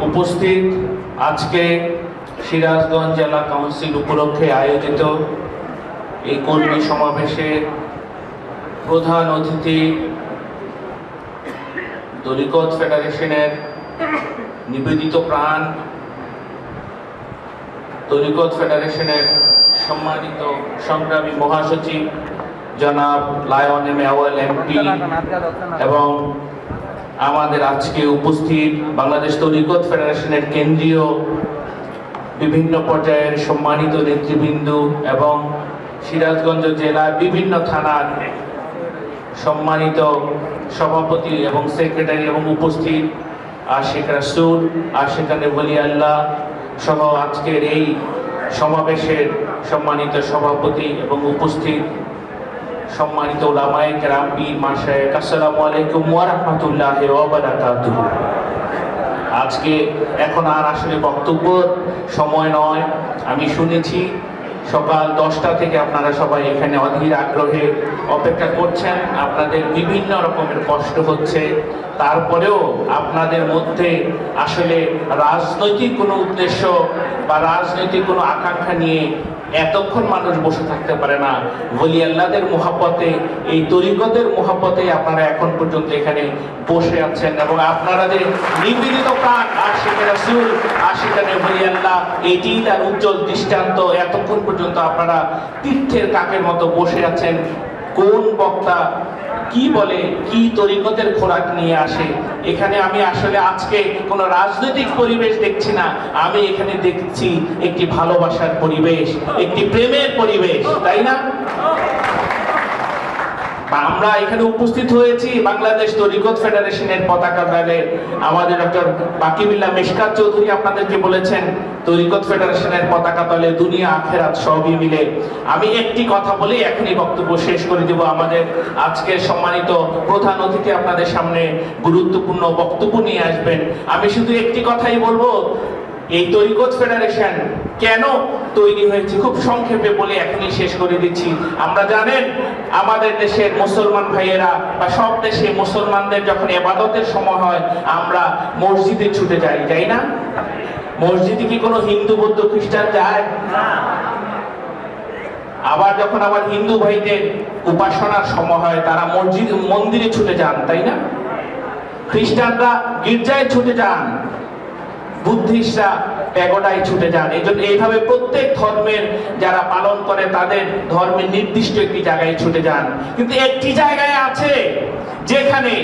উপস্থিত আজকে সিরাজগঞ্জ জেলা কাউন্সিল উপলক্ষে আয়োজিত এই কর্মী সমাবেশে প্রধান অতিথি তরিকত ফেডারেশনের নিবেদিত প্রাণ তরিকত ফেডারেশনের সম্মানিত সংগ্রামী মহাসচিব জনাব লায়ন এম আওয়াল এমপি এবং আমাদের আজকে উপস্থিত বাংলাদেশ তরিকত ফেডারেশনের কেন্দ্রীয় বিভিন্ন পর্যায়ের সম্মানিত নেতৃবৃন্দ এবং সিরাজগঞ্জ জেলার বিভিন্ন থানার সম্মানিত সভাপতি এবং সেক্রেটারি এবং উপস্থিত আশেখ রাসুল, আশেখ বলি আল্লাহ সহ আজকের এই সমাবেশের সম্মানিত সভাপতি এবং উপস্থিত সম্মানিত ওলামায়ে কেরাম, পীর মাশায়েখ, আসসালামু আলাইকুম ওয়া রাহমাতুল্লাহি ওয়া বারাকাতুহু। আজকে এখন আর আসলে বক্তব্য সময় নয়। আমি শুনেছি সকাল দশটা থেকে আপনারা সবাই এখানে অধীর আগ্রহে অপেক্ষা করছেন। আপনাদের বিভিন্ন রকমের কষ্ট হচ্ছে। তারপরেও আপনাদের মধ্যে আসলে রাজনৈতিক কোনো উদ্দেশ্য বা রাজনৈতিক কোনো আকাঙ্ক্ষা নিয়ে এতক্ষণ মানুষ বসে থাকতে পারে না। বলি, আল্লাহদের মোহাব্বতে, এই তরিকতের মোহাব্বতে আপনারা এখন পর্যন্ত এখানে বসে আছেন এবং আপনারা যে নিবেদিত প্রাণ, আশিক রাসূল আশিকানে বলি, আল্লাহ এটি তার উজ্জ্বল দৃষ্টান্ত। এতক্ষণ পর্যন্ত আপনারা তীর্থের কাকের মতো বসে আছেন। কোন বক্তা কি বলে, কি তরিকতের খোরাক নিয়ে আসে? এখানে আমি আসলে আজকে কোনো রাজনৈতিক পরিবেশ দেখছি না। আমি এখানে দেখছি একটি ভালোবাসার পরিবেশ, একটি প্রেমের পরিবেশ, তাই না? আমরা এখানে উপস্থিত হয়েছি বাংলাদেশ তরিকত ফেডারেশনের পতাকা দলে আমাদের ডক্টর বাকিবিল্লাহ মেশকাত চৌধুরী আপনাদেরকে বলেছেন তরিকত ফেডারেশনের পতাকা তলে দুনিয়া, আখেরাত সবই মিলে। আমি একটি কথা বলে এখনই বক্তব্য শেষ করে দেব। আমাদের আজকের সম্মানিত প্রধান অতিথি আপনাদের সামনে গুরুত্বপূর্ণ বক্তব্য নিয়ে আসবেন। আমি শুধু একটি কথাই বলব এই তরিকত ফেডারেশন কেন তৈরি হয়েছে? খুব সংক্ষেপে বলে এখনই শেষ করে দিচ্ছি। আমরা জানেন, আমাদের দেশের মুসলমান ভাইয়েরা বা সব দেশে মুসলমানদের যখন এবাদতের সময় হয়, আমরা মসজিদে ছুটে যাই যাই না? মসজিদে কি কোনো হিন্দু, বৌদ্ধ, খ্রিস্টান যায়? আবার যখন আবার হিন্দু ভাইদের উপাসনার সময় হয়, তারা মসজিদ, মন্দিরে ছুটে যান, তাই না? খ্রিস্টানরা গির্জায় ছুটে যান। বুদ্ধিস্টরা প্যাগোডায় ছুটে যান। এই জন্য এইভাবে প্রত্যেক ধর্মের যারা পালন করে, তাদের ধর্মের নির্দিষ্ট একটি জায়গায় ছুটে যান। কিন্তু একটি জায়গায় আছে, যেখানে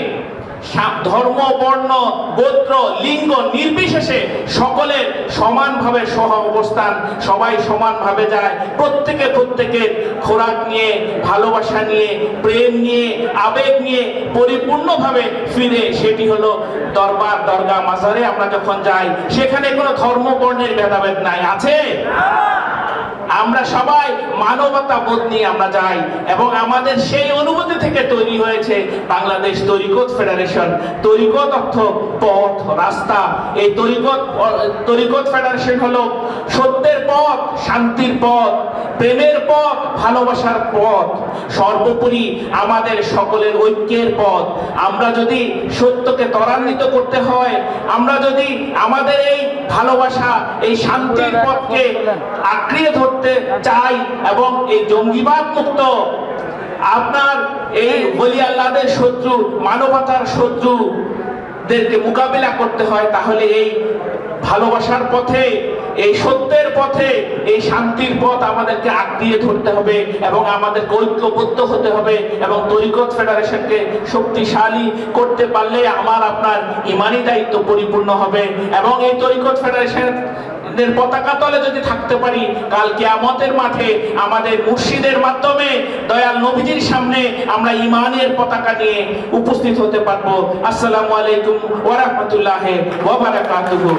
ধর্ম, বর্ণ, গোত্র, লিঙ্গ নির্বিশেষে সকলের সমানভাবে সহ অবস্থান সবাই সমানভাবে যায়। প্রত্যেকে প্রত্যেকের খোরাক নিয়ে, ভালোবাসা নিয়ে, প্রেম নিয়ে, আবেগ নিয়ে পরিপূর্ণভাবে ফিরে সেটি হলো দরবার দরগা মাজারে আমরা যখন যাই, সেখানে কোনো ধর্ম, বর্ণের ভেদাভেদ নাই। আছে? আমরা সবাই মানবতা বোধ নিয়ে আমরা যাই এবং আমাদের সেই অনুভূতি থেকে তৈরি হয়েছে বাংলাদেশ তরিকত ফেডারেশন, তরিকত অর্থ পথ, রাস্তা। এই তরিকত তরিকত ফেডারেশন হলো সত্যের পথ, শান্তির পথ। প্রেমের পথ, ভালোবাসার পথ। সর্বোপরি আমাদের সকলের ঐক্যের পথ। আমরা যদি সত্যকে ত্বরান্বিত করতে হয়, আমরা যদি আমাদের এই ভালোবাসা, এই শান্তির পথকে আঁকড়িয়ে ধরতে চাই এবং এই জঙ্গিবাদ মুক্ত, আপনার এই বলি শত্রু, মানবতার শত্রু দেরকে মোকাবিলা করতে হয়, তাহলে এই ভালোবাসার পথে, এই সত্যের পথে, এই শান্তির পথ আমাদেরকে আঁকড়িয়ে ধরতে হবে এবং আমাদের ঐক্যবদ্ধ হতে হবে এবং তরিকত ফেডারেশনকে শক্তিশালী করতে পারলে আমার, আপনার ইমানি দায়িত্ব পরিপূর্ণ হবে এবং এই তরিকত ফেডারেশন পতাকা তলে যদি থাকতে পারি, কাল কিয়ামতের মাঠে আমাদের মুর্শিদের মাধ্যমে দয়াল নবীজির সামনে আমরা ইমানের পতাকা নিয়ে উপস্থিত হতে পারব। আসসালামু আলাইকুম ওয়া রাহমাতুল্লাহি ওয়া বারাকাতুহু।